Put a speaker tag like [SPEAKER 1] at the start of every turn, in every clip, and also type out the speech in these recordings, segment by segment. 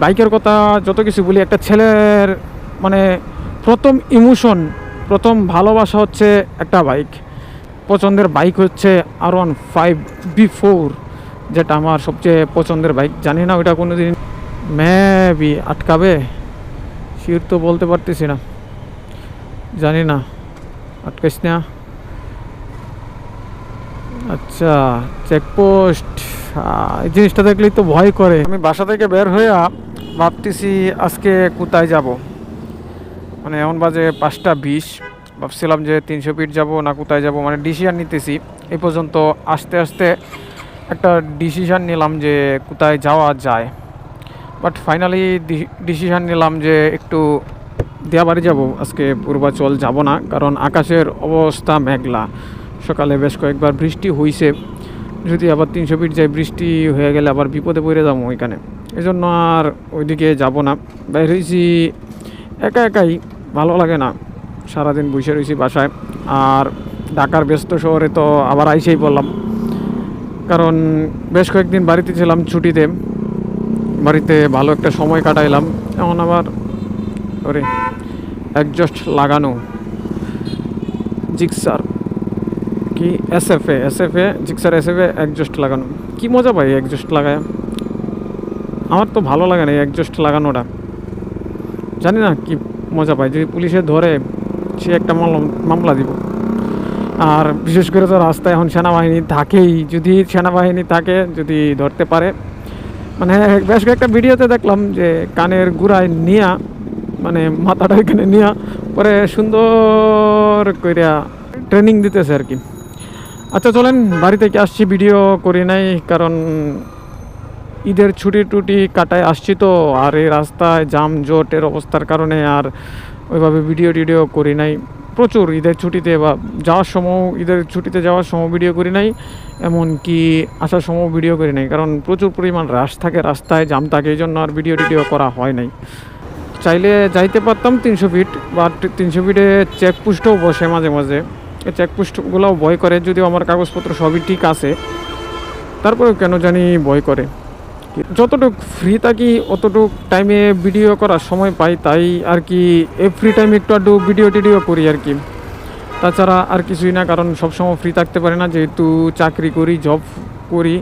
[SPEAKER 1] বাইকের কথা যত কিছু বলি, একটা ছেলের মানে প্রথম ইমোশন প্রথম ভালোবাসা হচ্ছে একটা বাইক। পছন্দের বাইক হচ্ছে R one five V four যেটা আমার সবচেয়ে পছন্দের বাইক। জানি না ওইটা কোনো দিন ম্যাবি আটকাবে? শিওর তো বলতে পারতেছি না। জানি না, আটকাইস না। আচ্ছা চেকপোস্ট এই জিনিসটা দেখলেই তো ভয় করে। আমি বাসা থেকে বের হয়ে ভাবতেছি আজকে কোথায় যাব। মানে এমন বাজে পাঁচটা বিশ, ভাবছিলাম যে তিনশো ফিট যাব না কোথায় যাব মানে ডিসিশন নিতেছি। এই পর্যন্ত আস্তে আস্তে একটা ডিসিশন নিলাম যে কোথায় যাওয়া যায়। বাট ফাইনালি ডিসিশন নিলাম যে একটু দিয়াবাড়ি যাব, আজকে পূর্বাচল যাব না, কারণ আকাশের অবস্থা মেঘলা। সকালে বেশ কয়েকবার বৃষ্টি হয়েছে যদি আবার তিনশো ফিট যাই বৃষ্টি হয়ে গেলে আবার বিপদে পড়ে যাব ওইখানে। এই জন্য আর ওইদিকে যাব না। বাইর হয়েছি একা একাই, ভালো লাগে না। সারাদিন বসে রয়েছি বাসায়। আর ঢাকার ব্যস্ত শহরে তো আবার আইসেই বললাম কারণ বেশ কয়েকদিন বাড়িতে ছিলাম ছুটিতে। বাড়িতে ভালো একটা সময় কাটাইলাম। এখন আবার ওরে অ্যাডজাস্ট লাগানো। জিক্সার কি? S F A S F A Gixxer S F A adjust লাগানো। কি মজা পাই অ্যাডজাস্ট লাগায়। আমার তো ভালো লাগে না অ্যাডজাস্ট লাগানোটা। জানি না কি মজা পাই যদি পুলিশে ধরে সে একটা মামলা- মামলা দিব। আর বিশেষ করে তো রাস্তায় এখন সেনাবাহিনী থাকেই। যদি সেনাবাহিনী থাকে, যদি ধরতে পারে। মানে বেশ কয়েকটা ভিডিওতে দেখলাম যে কানের গুড়ায় নিয়া মানে মাথাটা এখানে নিয়া, পরে সুন্দর কইরা ট্রেনিং দিতেছে আর কি। আচ্ছা চলেন, বাড়ি থেকে আসছি ভিডিও করি নাই, কারণ ঈদের ছুটি টুটি কাটায় আসছি তো, আর এই রাস্তায় জাম জোটের অবস্থার কারণে আর ওইভাবে ভিডিও টিডিও করি নাই। প্রচুর ঈদের ছুটিতে বা যাওয়ার সময়, ঈদের ছুটিতে যাওয়ার সময় ভিডিও করি নাই, এমনকি আসার সময় ভিডিও করি নাই, কারণ প্রচুর পরিমাণ রাশ থাকে রাস্তায় জাম থাকে, এই জন্য আর ভিডিও টিডিও করা হয় নাই। চাইলে যাইতে পারতাম তিনশো ফিট বাট তিনশো ফিটে চেকপোস্টও বসে মাঝে মাঝে। চেকপোস্টগুলোও ভয় করে, যদিও আমার কাগজপত্র সবই ঠিক আছে। তারপরেও কেন জানি ভয় করে। যতটুক ফ্রি থাকি, অতটুক টাইমে ভিডিও করার সময় পাই, তাই আর কি এই ফ্রি টাইমে একটু আধটু ভিডিও টিডিও করি আর কি। তাছাড়া আর কিছুই না, কারণ সবসময় ফ্রি থাকতে পারে না, যেহেতু চাকরি করি জব করি,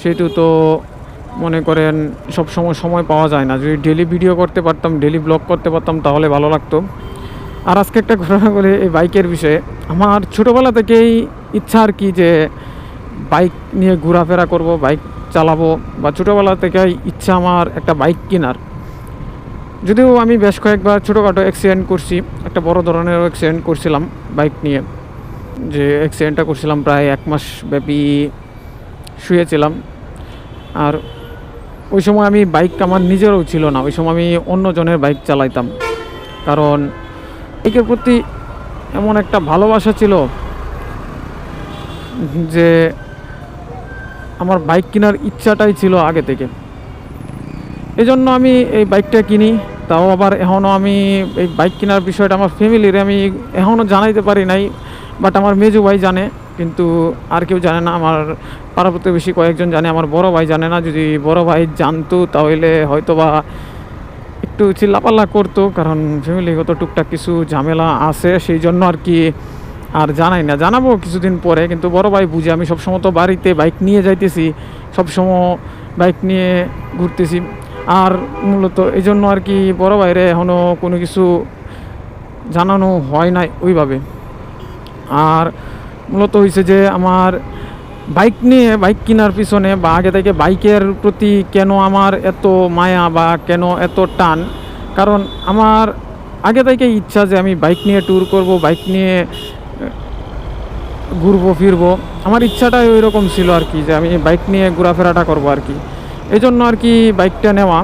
[SPEAKER 1] সেহেতু তো মনে করেন সব সময় সময় পাওয়া যায় না। যদি ডেলি ভিডিও করতে পারতাম ডেলি ব্লগ করতে পারতাম, তাহলে ভালো লাগতো। আর আজকে একটা ঘটনা বলে এই বাইকের বিষয়ে। আমার ছোটোবেলা থেকেই ইচ্ছা আর কি যে বাইক নিয়ে ঘোরাফেরা করব, বাইক চালাবো বা ছোটোবেলা থেকেই ইচ্ছা আমার একটা বাইক কেনার। যদিও আমি বেশ কয়েকবার ছোটোখাটো অ্যাক্সিডেন্ট করছি, একটা বড় ধরনের অ্যাক্সিডেন্ট করছিলাম বাইক নিয়ে। যে অ্যাক্সিডেন্টটা করছিলাম প্রায় এক মাস ব্যাপী শুয়েছিলাম। আর ওই সময় আমি বাইক আমার নিজেরও ছিল না, ওই সময় আমি অন্যজনের বাইক চালাইতাম। কারণ বাইকের প্রতি এমন একটা ভালোবাসা ছিল যে আমার বাইক কেনার ইচ্ছাটাই ছিল আগে থেকে। এই জন্য আমি এই বাইকটা কিনি, তাও আবার এখনও আমি এই বাইক কেনার বিষয়টা আমার ফ্যামিলির আমি এখনও জানাইতে পারি নাই বাট আমার মেজু ভাই জানে, কিন্তু আর কেউ জানে না, আমার পাড়া প্রতিবেশী কয়েকজন জানে, আমার বড় ভাই জানে না, যদি বড় ভাই জানতো তাহলে হয়তো বা একটু চিল্লাপাল্লা করতো, কারণ ফ্যামিলিগত টুকটাক কিছু ঝামেলা আছে, সেই জন্য আর কি আর জানাই না। জানাব কিছুদিন পরে, কিন্তু বড় ভাই বুঝে আমি সবসময় তো বাড়িতে বাইক নিয়ে যাইতেছি, সবসময় বাইক নিয়ে ঘুরতেছি। আর মূলত এই জন্য আর কি বড় ভাইরে এখনও কোনো কিছু জানানো হয় নাই ওইভাবে। আর মূলত হয়েছে যে আমার বাইক নিয়ে, বাইক কেনার পিছনে বা আগে থেকে বাইকের প্রতি কেন আমার এত মায়া বা কেন এত টান? কারণ আমার আগে থেকে ইচ্ছা যে আমি বাইক নিয়ে ট্যুর করব, বাইক নিয়ে ঘুরবো, ফিরবো। আমার ইচ্ছাটাই ওই রকম ছিল আর কি, যে আমি বাইক নিয়ে ঘোরাফেরাটা করব আর কি। এই জন্য আর কি বাইকটা নেওয়া।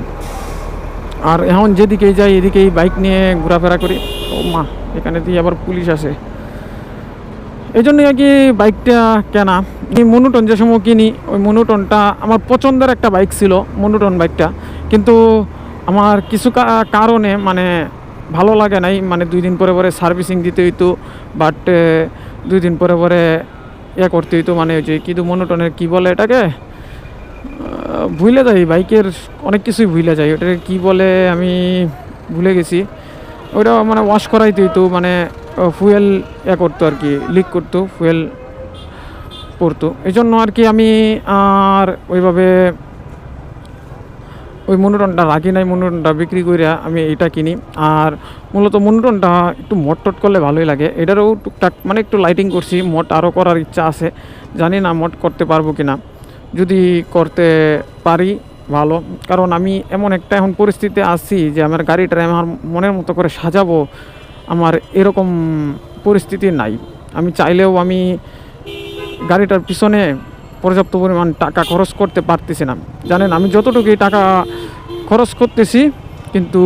[SPEAKER 1] আর এখন যেদিকেই যাই, এদিকেই বাইক নিয়ে ঘোরাফেরা করি। ও মা, এখানে দিয়ে আবার পুলিশ আসে। এই জন্যই আর কি বাইকটা কেনা। এই মনুটন যে সময় কিনি, ওই মনুটনটা আমার পছন্দের একটা বাইক ছিল, মনুটন বাইকটা। কিন্তু আমার কিছু কারণে মানে ভালো লাগে নাই মানে দুই দিন পরে পরে সার্ভিসিং দিতে হইতো বাট দুই দিন পরে পরে ইয়ে করতে হইতো মানে ওই যে কিন্তু মনুটনের কী বলে এটাকে? ভুলে যাই, বাইকের অনেক কিছুই ভুলে যাই, ওটাকে কি বলে আমি ভুলে গেছি। ওটা মানে ওয়াশ করাইতে হইতো মানে ফুয়েল ইয়ে করতো আর কি লিক করতো, ফুয়েল পড়তো। এই জন্য আর কি আমি আর ওইভাবে ওই মনোটনটা রাখি নাই, মনোটনটা বিক্রি করে আমি এটা কিনি। আর মূলত মনোটনটা একটু মট টট করলে ভালোই লাগে। এটারও টুকটাক মানে একটু লাইটিং করছি, মট আরও করার ইচ্ছা আছে। জানি না মট করতে পারব কি না যদি করতে পারি, ভালো। কারণ আমি এমন একটা এখন পরিস্থিতিতে আছি যে আমার গাড়িটা আমার মনের মতো করে সাজাবো। আমার এরকম পরিস্থিতি নাই। আমি চাইলেও আমি গাড়িটার পিছনে পর্যাপ্ত পরিমাণ টাকা খরচ করতে পারতেছি না। জানেন, আমি যতটুকুই টাকা খরচ করতেছি, কিন্তু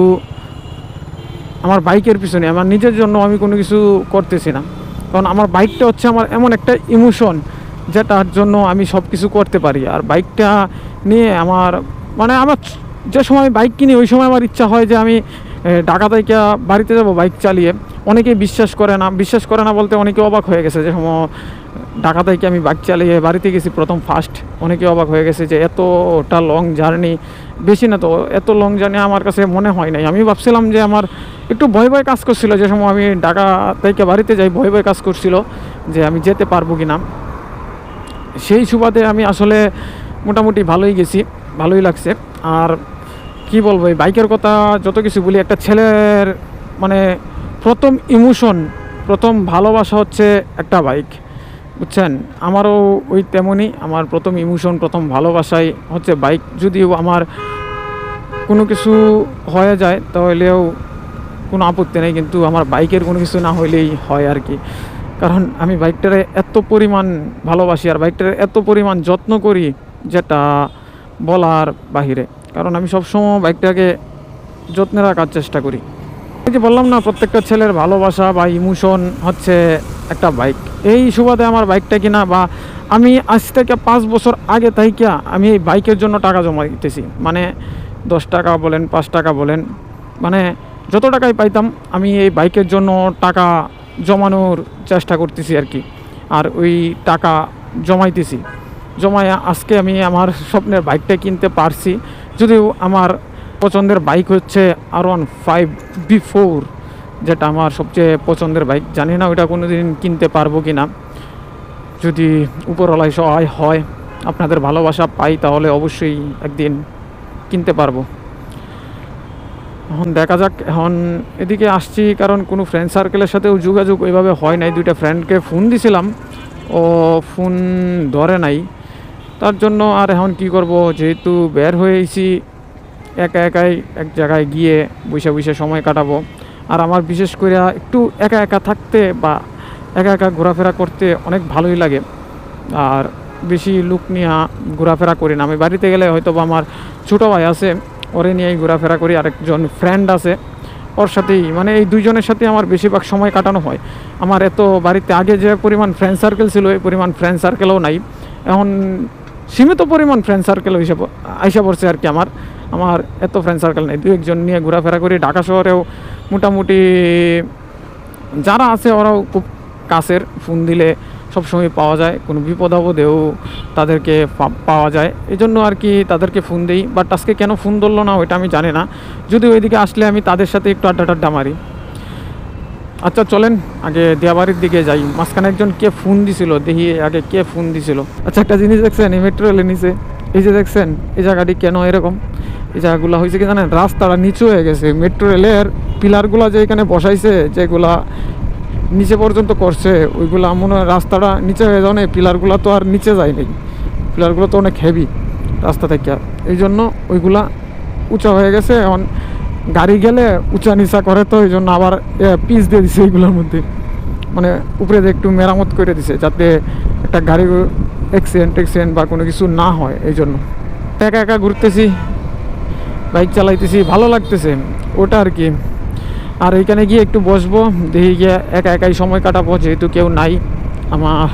[SPEAKER 1] আমার বাইকের পিছনে, আমার নিজের জন্য আমি কোনো কিছু করতেছি না। কারণ আমার বাইকটা হচ্ছে আমার এমন একটা ইমোশন যেটার জন্য আমি সব কিছু করতে পারি। আর বাইকটা নিয়ে আমার মানে আমার যে সময় বাইক কিনি, ওই সময় আমার ইচ্ছা হয় যে আমি ঢাকা থেকে বাড়িতে যাব বাইক চালিয়ে। অনেকেই বিশ্বাস করে না, বিশ্বাস করে না বলতে অনেকে অবাক হয়ে গেছে যে ঢাকা থেকে আমি বাইক চালিয়ে বাড়িতে গেছি প্রথম ফার্স্ট অনেকে অবাক হয়ে গেছে যে, এতটা লং জার্নি বেশি না তো, এত লং জার্নি আমার কাছে মনে হয় নাই। আমি ভাবছিলাম যে, আমার একটু ভয় ভয় কাজ করছিল যে সময় আমি ঢাকা থেকে বাড়িতে যাই, ভয় ভয় কাজ করছিল যে, আমি যেতে পারব কি না সেই সুবাদে আমি আসলে মোটামুটি ভালোই গেছি, ভালোই লাগছে। আর কি বলব, এই বাইকের কথা যত কিছু বলি, একটা ছেলের মানে প্রথম ইমোশন প্রথম ভালোবাসা হচ্ছে একটা বাইক, বুঝছেন? আমারও ওই তেমনই, আমার প্রথম ইমোশন প্রথম ভালোবাসাই হচ্ছে বাইক। যদিও আমার কোনো কিছু হয়ে যায়, তাহলেও কোনো আপত্তি নেই, কিন্তু আমার বাইকের কোনো কিছু না হইলেই হয় আর কি। কারণ আমি বাইকটারে এত পরিমাণ ভালোবাসি, আর বাইকটারে এত পরিমাণ যত্ন করি, যেটা বলার বাহিরে। কারণ আমি সবসময় বাইকটাকে যত্নে রাখার চেষ্টা করি। এই যে বললাম না, প্রত্যেকটা ছেলের ভালোবাসা বা ইমোশন হচ্ছে একটা বাইক। এই সুবাদে আমার বাইকটা কিনা বা আমি আজ থেকে পাঁচ বছর আগে থাইকা আমি এই বাইকের জন্য টাকা জমা দিতেছি। মানে দশ টাকা বলেন, পাঁচ টাকা বলেন মানে যত টাকাই পাইতাম আমি এই বাইকের জন্য টাকা জমানোর চেষ্টা করতেছি আর কি। আর ওই টাকা জমাইতেছি। জমায় আজকে আমি আমার স্বপ্নের বাইকটা কিনতে পারছি। যদিও আমার পছন্দের বাইক হচ্ছে R one five V four যেটা আমার সবচেয়ে পছন্দের বাইক জানি না ওইটা কোনো দিন কিনতে পারব কি না যদি উপরওয়ালায় সহায় হয়, আপনাদের ভালোবাসা পাই, তাহলে অবশ্যই একদিন কিনতে পারব। এখন দেখা যাক, এখন এদিকে আসছি, কারণ কোনো ফ্রেন্ড সার্কেলের সাথেও যোগাযোগ ওইভাবে হয় নাই। দুইটা ফ্রেন্ডকে ফোন দিছিলাম, ও ফোন ধরে নাই। তার জন্য আর এখন কি করব? যেহেতু বের হয়েছি, একা একাই এক জায়গায় গিয়ে বসে বসে সময় কাটাবো। আর আমার বিশেষ করে একটু একা একা থাকতে বা একা একা ঘোরাফেরা করতে অনেক ভালোই লাগে। আর বেশি লুক নিয়ে ঘোরাফেরা করি না। আমি বাড়িতে গেলে হয়তো বা আমার ছোটো ভাই আছে, ওরে নিয়েই ঘোরাফেরা করি। আরেকজন ফ্রেন্ড আছে, ওর সাথেই। মানে এই দুইজনের সাথে আমার বেশিরভাগ সময় কাটানো হয়। আমার এত বাড়িতে আগে যে পরিমাণ ফ্রেন্ড সার্কেল ছিল, এই পরিমাণ ফ্রেন্ড সার্কেলও নাই। এখন সীমিত পরিমাণ ফ্রেন্ড সার্কেল হিসাবে আইসা পড়ছে আর কি আমার। আমার এত ফ্রেন্ড সার্কেল নেই। দু একজন নিয়ে ঘোরাফেরা করি। ঢাকা শহরেও মোটামুটি যারা আছে ওরাও খুব কাছের। ফোন দিলে সবসময় পাওয়া যায়। কোনো বিপদ আপদেও তাদেরকে পাওয়া যায়। এই জন্য আর কি তাদেরকে ফোন দিই। বাট আজকে কেন ফোন ধরলো না, ওইটা আমি জানি না। যদি ওইদিকে আসলে আমি তাদের সাথে একটু আড্ডা টাড্ডা মারি। আচ্ছা চলেন, আগে দিয়াবাড়ির দিকে যাই। মাঝখানে একজন কে ফোন দিছিল? দেখি আগে কে ফোন দিছিল। আচ্ছা একটা জিনিস দেখছেন, এই মেট্রো রেলের নিচে। এই যে দেখছেন, এই জায়গাটি কেন এরকম? এই জায়গাগুলো হয়েছে কি জানেন? রাস্তাটা নিচু হয়ে গেছে। মেট্রো রেলের পিলারগুলো যে এখানে বসাইছে, যেগুলা নিচে পর্যন্ত করছে, ওইগুলা মনে হয় রাস্তাটা নিচে হয়ে যাও না পিলারগুলো তো আর নিচে যায় নাই। পিলারগুলো তো অনেক হেভি রাস্তা থেকে। আর এই জন্য ওইগুলা উঁচা হয়ে গেছে। এখন গাড়ি গেলে উঁচা নিচা করে তো এই জন্য আবার পিস দিয়ে দিছে এইগুলোর মধ্যে। মানে উপরে একটু মেরামত করে দিছে, যাতে একটা গাড়ি অ্যাক্সিডেন্ট ট্যাক্সিডেন্ট বা কোনো কিছু না হয় এই জন্য। একা একা ঘুরতেছি, বাইক চালাইতেছি, ভালো লাগতেছে, ওটা আর কি। আর এইখানে গিয়ে একটু বসবো, দেখি গিয়ে একা একাই সময় কাটাবো, যেহেতু কেউ নাই, আমার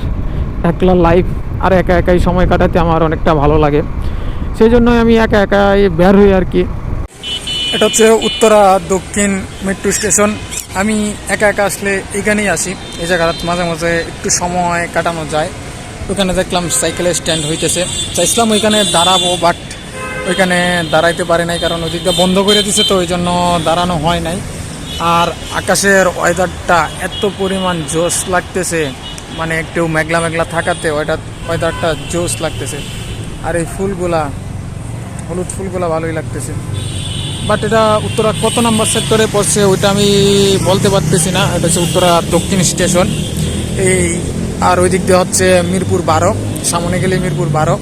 [SPEAKER 1] একলা লাইফ আর একা একাই সময় কাটাতে আমার অনেকটা ভালো লাগে। সেই জন্যই আমি একা একাই বের হই আর কি।
[SPEAKER 2] এটা হচ্ছে উত্তরা দক্ষিণ মেট্রো স্টেশন আমি একা একা আসলে এখানেই আসি, এই জায়গাটা মাঝে মাঝে একটু সময় কাটানো যায়। ওখানে দেখলাম সাইকেলের স্ট্যান্ড হইতেছে। চাইছিলাম ওইখানে দাঁড়াবো বাট ওইখানে দাঁড়াইতে পারি নাই কারণ ওদিকটা বন্ধ করে দিছে তো ওই জন্য দাঁড়ানো হয় নাই। আর আকাশের ওয়েদারটা এত পরিমাণ জোশ লাগতেছে মানে একটু মেঘলা মেঘলা থাকাতে ওয়েদার ওয়েদারটা জোশ লাগতেছে। আর এই ফুলগুলা, হলুদ ফুলগুলা ভালোই লাগতেছে। বাট এটা উত্তরা কত নাম্বার সেক্টরে পড়ছে ওইটা আমি বলতে পারতেছি না। এটা হচ্ছে উত্তরা দক্ষিণ স্টেশন। এই আর ওই দিক দিয়ে হচ্ছে মিরপুর বারো, সামনে গেলে মিরপুর বারো।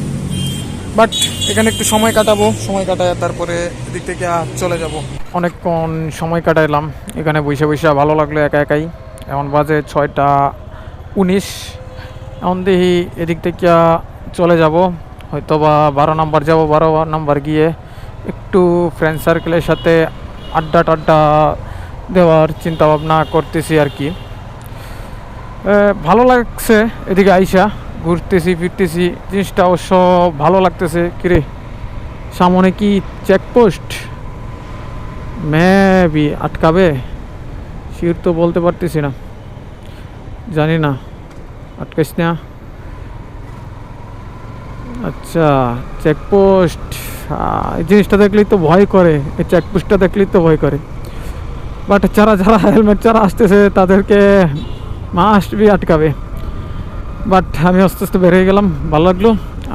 [SPEAKER 2] বাট এখানে একটু সময় কাটাবো, সময় কাটায় তারপরে এদিক থেকে চলে যাব।
[SPEAKER 1] অনেকক্ষণ সময় কাটাইলাম, এখানে বসে বসে ভালো লাগল একা একাই। এখন বাজে ছয়টা উনিশ। এখন দেখি এদিক থেকে চলে যাব হয়তো বা বারো নাম্বার যাব, বারো নাম্বার গিয়ে একটু ফ্রেন্ড সার্কেলের সাথে আড্ডা টাড্ডা দেওয়ার চিন্তা ভাবনা করতেছি আর কি। ভালো লাগছে এদিকে আইসা, ঘুরতেছি, ফিরতেছি, জিনিসটা অবশ্য ভালো লাগতেছে। কিরে, সামনে কি চেকপোস্ট মেবি আটকাবে? শিওর তো বলতে পারতেছি না। জানি না, আটকাইস না। আচ্ছা চেকপোস্ট এই জিনিসটা দেখলেই তো ভয় করে, এই চেকপোস্টটা দেখলেই তো ভয় করে। বাট যারা যারা হেলমেট যারা আসতেছে, তাদেরকে মাস্ট বি আটকাবে। বাট আমি আস্তে আস্তে বেরিয়ে গেলাম, ভালো লাগল।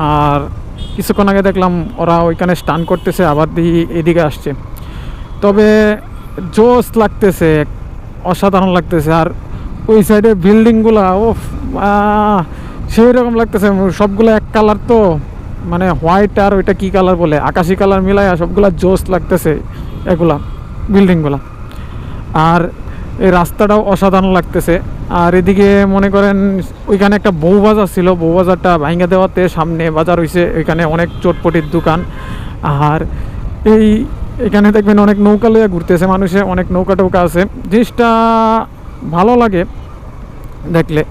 [SPEAKER 1] আর কিছুক্ষণ আগে দেখলাম ওরা ওইখানে স্টান করতেছে, আবার দিয়ে এদিকে আসছে। তবে জোস লাগতেছে, অসাধারণ লাগতেছে। আর ওই সাইডে বিল্ডিংগুলা ও সেই রকম লাগতেছে। সবগুলো এক কালার তো। মানে হোয়াইট আর ওইটা কী কালার বলে? আকাশি কালার মিলায় সবগুলা জোস লাগতেছে এগুলা বিল্ডিংগুলা আর এই রাস্তাটাও অসাধারণ লাগতেছে। আর এদিকে মনে করেন, ওইখানে একটা বউ বাজার ছিল। বউ বাজারটা ভাঙ্গা দেওয়াতে সামনে বাজার হইছে, ওইখানে অনেক চটপটির দোকান। আর এই, এখানে দেখবেন অনেক নৌকা লইয়া ঘুরতেছে মানুষে, অনেক নৌকা টৌকা আছে। জিনিসটা ভালো লাগে দেখলে।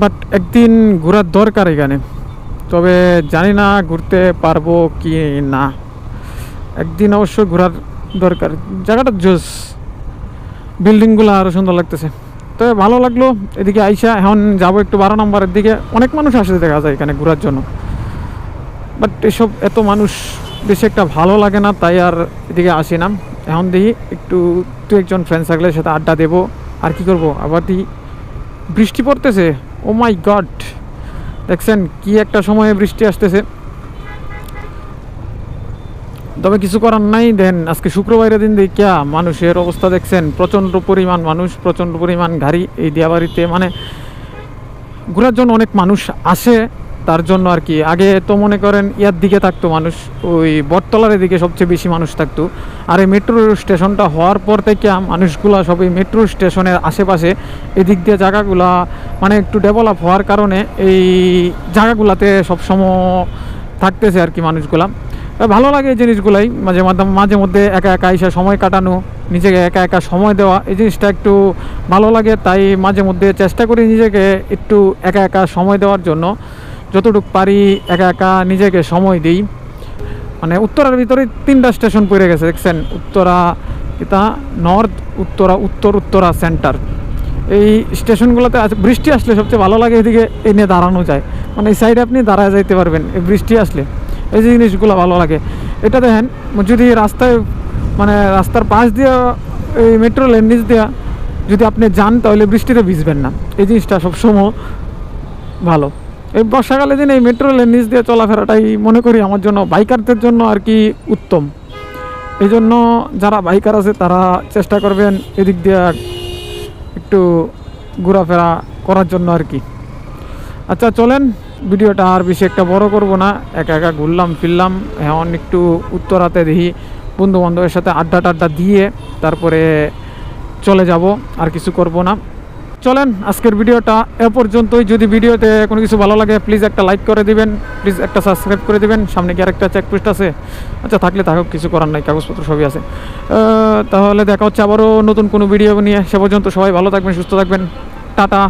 [SPEAKER 1] বাট একদিন ঘোরার দরকার এখানে। তবে জানি না ঘুরতে পারব কি না। একদিন অবশ্য ঘোরার দরকার। জায়গাটা জোস। বিল্ডিংগুলো আরও সুন্দর লাগতেছে। তবে ভালো লাগল। এদিকে আইসা এখন যাব একটু বারো নম্বরের দিকে। অনেক মানুষ আসে দেখা যায় এখানে ঘোরার জন্য। বাট এসব এত মানুষ, বেশি একটা ভালো লাগে না, তাই আর এদিকে আসি না। এখন দেখি একটু দু একজন ফ্রেন্ড সার্কেলের সাথে আড্ডা দেবো। আর কি করব? আবার বৃষ্টি পড়তেছে। ও মাই গড দেখছেন কি একটা সময়ে বৃষ্টি আসতেছে। তবে কিছু করার নাই দেন, আজকে শুক্রবারের দিন দেখিয়া মানুষের অবস্থা দেখছেন, প্রচণ্ড পরিমাণ মানুষ, প্রচণ্ড পরিমাণ গাড়ি এই দিয়াবাড়িতে মানে ঘোরার জন্য অনেক মানুষ আসে তার জন্য আর কি। আগে তো মনে করেন ইয়ার দিকে থাকতো মানুষ, ওই বটতলার দিকে সবচেয়ে বেশি মানুষ থাকতো। আর এই মেট্রো স্টেশনটা হওয়ার পর থেকে মানুষগুলা সবই মেট্রো স্টেশনের আশেপাশে এদিক দিয়ে জায়গাগুলা মানে একটু ডেভেলপ হওয়ার কারণে এই জায়গাগুলাতে সবসময় থাকতেছে আর কি মানুষগুলা। ভালো লাগে এই জিনিসগুলাই, মাঝে মাঝে মাঝে মধ্যে একা একা এসে সময় কাটানো, নিজেকে একা একা সময় দেওয়া, এই জিনিসটা একটু ভালো লাগে। তাই মাঝে মধ্যে চেষ্টা করি নিজেকে একটু একা একা সময় দেওয়ার জন্য। যতটুকু পারি একা একা নিজেকে সময় দিই। মানে উত্তরার ভিতরে তিনটা স্টেশন পড়ে গেছে, দেখছেন? উত্তরা, এটা নর্থ উত্তরা, উত্তর, উত্তরা সেন্টার এই স্টেশনগুলোতে বৃষ্টি আসলে সবচেয়ে ভালো লাগে এদিকে এনে দাঁড়ানো যায়। মানে এই সাইডে আপনি দাঁড়ায় যাইতে পারবেন, এই বৃষ্টি আসলে। এই যে জিনিসগুলো ভালো লাগে। এটা দেখেন, যদি রাস্তায় মানে রাস্তার পাশ দিয়ে, এই মেট্রো লেন নিচ দেওয়া যদি আপনি যান, তাহলে বৃষ্টিতে ভিজবেন না। এই জিনিসটা সবসময় ভালো। এই বর্ষাকালে দিন এই মেট্রো লেন নিচ দিয়ে চলাফেরাটাই মনে করি আমার জন্য বাইকারদের জন্য আর কি উত্তম। এই জন্য যারা বাইকার আছে তারা চেষ্টা করবেন এদিক দিয়ে একটু ঘোরাফেরা করার জন্য আর কি। আচ্ছা চলেন, ভিডিওটা আর বেশি একটা বড় করব না। একা একা ঘুরলাম, ফিরলাম, এখন একটু উত্তরাতে দেখি বন্ধু বান্ধবের সাথে আড্ডা টাড্ডা দিয়ে তারপরে চলে যাব, আর কিছু করব না। চলেন, আজকের ভিডিওটা এ পর্যন্তই। যদি ভিডিওতে কোনো কিছু ভালো লাগে প্লিজ একটা লাইক করে দিবেন প্লিজ একটা সাবস্ক্রাইব করে দিবেন। সামনে কি আরেকটা চেকপোস্ট আছে? আচ্ছা থাকলে থাকুক কিছু করার নাই, কাগজপত্র সবই আছে। তাহলে দেখা হচ্ছে আবারও নতুন কোনো ভিডিও নিয়ে। সে পর্যন্ত সবাই ভালো থাকবেন, সুস্থ থাকবেন। টাটা।